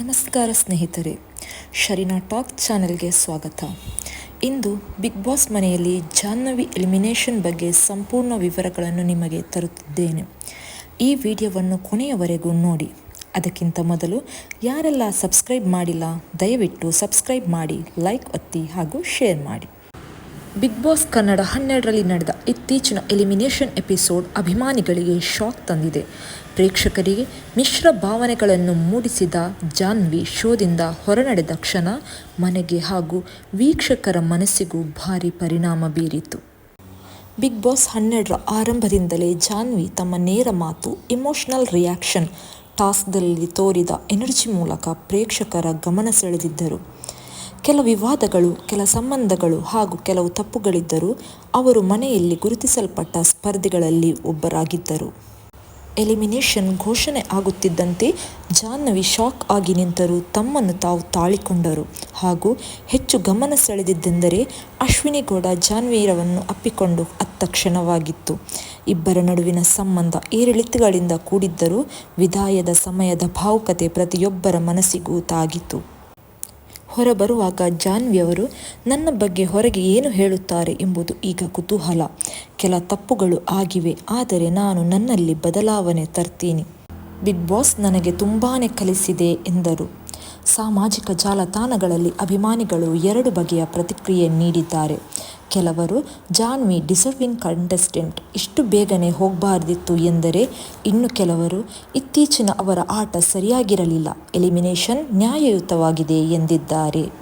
ನಮಸ್ಕಾರ ಸ್ನೇಹಿತರೆ, ಶರೀನಾ ಟಾಕ್ ಚಾನೆಲ್ಗೆ ಸ್ವಾಗತ. ಇಂದು ಬಿಗ್ ಬಾಸ್ ಮನೆಯಲ್ಲಿ ಜಾಹ್ನವಿ ಎಲಿಮಿನೇಷನ್ ಬಗ್ಗೆ ಸಂಪೂರ್ಣ ವಿವರಗಳನ್ನು ನಿಮಗೆ ತರುತ್ತಿದ್ದೇನೆ. ಈ ವಿಡಿಯೋವನ್ನು ಕೊನೆಯವರೆಗೂ ನೋಡಿ. ಅದಕ್ಕಿಂತ ಮೊದಲು ಯಾರೆಲ್ಲ ಸಬ್ಸ್ಕ್ರೈಬ್ ಮಾಡಿಲ್ಲ, ದಯವಿಟ್ಟು ಸಬ್ಸ್ಕ್ರೈಬ್ ಮಾಡಿ, ಲೈಕ್ ಒತ್ತಿ ಹಾಗೂ ಶೇರ್ ಮಾಡಿ. ಬಿಗ್ ಬಾಸ್ ಕನ್ನಡ ಹನ್ನೆರಡರಲ್ಲಿ ನಡೆದ ಇತ್ತೀಚಿನ ಎಲಿಮಿನೇಷನ್ ಎಪಿಸೋಡ್ ಅಭಿಮಾನಿಗಳಿಗೆ ಶಾಕ್ ತಂದಿದೆ. ಪ್ರೇಕ್ಷಕರಿಗೆ ಮಿಶ್ರ ಭಾವನೆಗಳನ್ನು ಮೂಡಿಸಿದ ಜಾನ್ವಿ ಶೋದಿಂದ ಹೊರನಡೆದ ಕ್ಷಣ ಮನೆಗೆ ಹಾಗೂ ವೀಕ್ಷಕರ ಮನಸ್ಸಿಗೂ ಭಾರಿ ಪರಿಣಾಮ ಬೀರಿತು. ಬಿಗ್ ಬಾಸ್ ಹನ್ನೆರಡರ ಆರಂಭದಿಂದಲೇ ಜಾನ್ವಿ ತಮ್ಮ ನೇರ ಮಾತು ಇಮೋಷನಲ್ ರಿಯಾಕ್ಷನ್ ಟಾಸ್ಕ್ದಲ್ಲಿ ತೋರಿದ ಎನರ್ಜಿ ಮೂಲಕ ಪ್ರೇಕ್ಷಕರ ಗಮನ ಸೆಳೆದಿದ್ದರು. ಕೆಲ ವಿವಾದಗಳು, ಕೆಲ ಸಂಬಂಧಗಳು ಹಾಗೂ ಕೆಲವು ತಪ್ಪುಗಳಿದ್ದರೂ ಅವರು ಮನೆಯಲ್ಲಿ ಗುರುತಿಸಲ್ಪಟ್ಟ ಸ್ಪರ್ಧಿಗಳಲ್ಲಿ ಒಬ್ಬರಾಗಿದ್ದರು. ಎಲಿಮಿನೇಷನ್ ಘೋಷಣೆ ಆಗುತ್ತಿದ್ದಂತೆ ಜಾಹ್ನವಿ ಶಾಕ್ ಆಗಿ ನಿಂತರು ತಮ್ಮನ್ನು ತಾವು ತಾಳಿಕೊಂಡರು ಹಾಗೂ ಹೆಚ್ಚು ಗಮನ ಸೆಳೆದಿದ್ದೆಂದರೆ ಅಶ್ವಿನಿ ಗೌಡ ಜಾನ್ವೀರವನ್ನು ಅಪ್ಪಿಕೊಂಡು ಅತ್ತ ಕ್ಷಣವಾಗಿತ್ತು. ಇಬ್ಬರ ನಡುವಿನ ಸಂಬಂಧ ಏರಿಳಿತಗಳಿಂದ ಕೂಡಿದ್ದರೂ ವಿದಾಯದ ಸಮಯದ ಭಾವುಕತೆ ಪ್ರತಿಯೊಬ್ಬರ ಮನಸ್ಸಿಗೂ ತಾಗಿತು ಹೊರಬರುವಾಗ ಜಾನ್ವಿಯವರು ನನ್ನ ಬಗ್ಗೆ ಹೊರಗೆ ಏನು ಹೇಳುತ್ತಾರೆ ಎಂಬುದು ಈಗ ಕುತೂಹಲ. ಕೆಲ ತಪ್ಪುಗಳು ಆಗಿವೆ, ಆದರೆ ನಾನು ನನ್ನಲ್ಲಿ ಬದಲಾವಣೆ ತರ್ತೀನಿ. ಬಿಗ್ ಬಾಸ್ ನನಗೆ ತುಂಬಾ ಕಲಿಸಿದೆ ಎಂದರು. ಸಾಮಾಜಿಕ ಜಾಲತಾಣಗಳಲ್ಲಿ ಅಭಿಮಾನಿಗಳು ಎರಡು ಬಗೆಯ ಪ್ರತಿಕ್ರಿಯೆ ನೀಡಿದ್ದಾರೆ. ಕೆಲವರು, ಜಾನ್ವಿ, ಡಿಸರ್ವಿಂಗ್ ಕಂಟೆಸ್ಟೆಂಟ್, ಇಷ್ಟು ಬೇಗನೆ ಹೋಗಬಾರ್ದಿತ್ತು ಎಂದರೆ ಇನ್ನು ಕೆಲವರು, ಇತ್ತೀಚಿನ ಅವರ ಆಟ ಸರಿಯಾಗಿರಲಿಲ್ಲ, ಎಲಿಮಿನೇಷನ್ ನ್ಯಾಯಯುತವಾಗಿದೆ ಎಂದಿದ್ದಾರೆ.